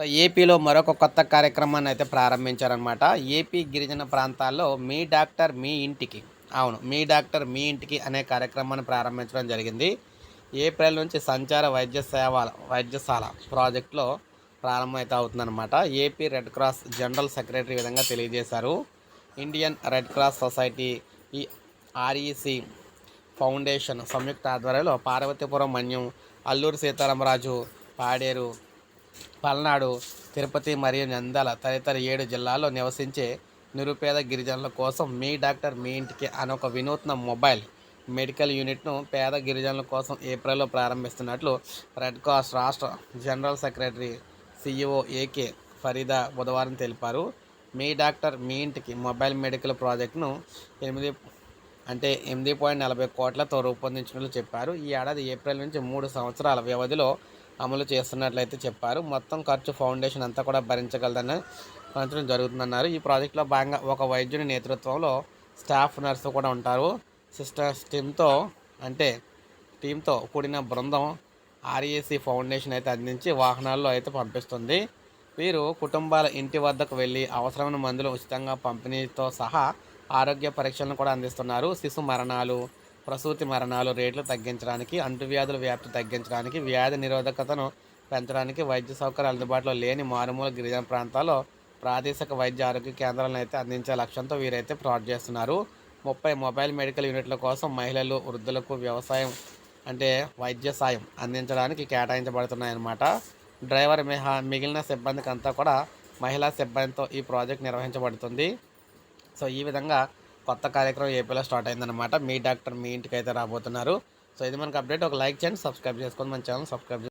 So ఏపీలో మరొక కొత్త కార్యక్రమాన్ని అయితే ప్రారంభించారనమాట ఏపీ గిరిజన ప్రాంతాల్లో మీ డాక్టర్ మీ ఇంటికి అవును మీ డాక్టర్ మీ ఇంటికి అనే కార్యక్రమాన్ని ప్రారంభించడం జరిగింది. ఏప్రిల్ నుంచి సంచార వైద్య సేవ వైద్యశాల ప్రాజెక్టులో ప్రారంభమైతే అవుతుందన్నమాట. AP Red Cross general secretary విధంగా తెలియజేశారు. ఇండియన్ రెడ్ క్రాస్ సొసైటీ ఈ ఆర్ఈసి ఫౌండేషన్ సంయుక్త ఆధ్వర్యంలో పార్వతీపురం మన్యం అల్లూరు సీతారామరాజు పాడేరు పల్నాడు తిరుపతి మరియు నంద్యాల తదితర ఏడు జిల్లాల్లో నివసించే నిరుపేద గిరిజనుల కోసం మీ డాక్టర్ మీ ఇంటికి అనే ఒక వినూత్న మొబైల్ మెడికల్ యూనిట్ను పేద గిరిజనుల కోసం ఏప్రిల్లో ప్రారంభిస్తున్నట్లు రెడ్ క్రాస్ రాష్ట్ర general secretary CEO AK Farida బుధవారం తెలిపారు. మీ డాక్టర్ మీ ఇంటికి మొబైల్ మెడికల్ ప్రాజెక్టును ఎనిమిది అంటే ఎనిమిది పాయింట్ నలభై కోట్లతో రూపొందించినట్లు చెప్పారు. ఈ ఏడాది ఏప్రిల్ నుంచి మూడు సంవత్సరాల వ్యవధిలో అమలు చేస్తున్నట్లయితే చెప్పారు. మొత్తం ఖర్చు ఫౌండేషన్ అంతా కూడా భరించగలదని పంచడం జరుగుతుందన్నారు. ఈ ప్రాజెక్టులో భాగంగా ఒక వైద్యుని నేతృత్వంలో స్టాఫ్ నర్సు కూడా ఉంటారు. సిస్టర్స్ టీమ్తో అంటే టీంతో కూడిన బృందం ఆర్ఏసీ ఫౌండేషన్ అయితే అందించి వాహనాల్లో అయితే పంపిస్తుంది. వీరు కుటుంబాల ఇంటి వద్దకు వెళ్ళి అవసరమైన మందులు ఉచితంగా పంపిణీతో సహా ఆరోగ్య పరీక్షలను కూడా అందిస్తున్నారు. శిశు మరణాలు ప్రసూతి మరణాలు రేట్లు తగ్గించడానికి అంటువ్యాధుల వ్యాప్తి తగ్గించడానికి వ్యాధి నిరోధకతను పెంచడానికి వైద్య సౌకర్యాలు అందుబాటులో లేని మారుమూల గిరిజన ప్రాంతాల్లో ప్రాదేశిక వైద్య ఆరోగ్య కేంద్రాలను అయితే అందించే లక్ష్యంతో వీరైతే ప్రాజెక్ట్ చేస్తున్నారు. ముప్పై మొబైల్ మెడికల్ యూనిట్ల కోసం మహిళలు వృద్ధులకు వ్యవసాయం అంటే వైద్య సాయం అందించడానికి కేటాయించబడుతున్నాయన్నమాట. డ్రైవర్ మిహా మిగిలిన సిబ్బందికి అంతా కూడా మహిళా సిబ్బందితో ఈ ప్రాజెక్ట్ నిర్వహించబడుతుంది. సో ఈ విధంగా కొత్త కార్యక్రమం ఏపీలో స్టార్ట్ అయిందనమాట మీ డాక్టర్ మీ ఇంటికి అయితే రాబోతున్నారు. సో ఇది మనకు అప్డేట్. ఒక లైక్ చేయండి సబ్స్క్రైబ్ చేసుకోండి. మన ఛానల్ సబ్స్క్రైబ్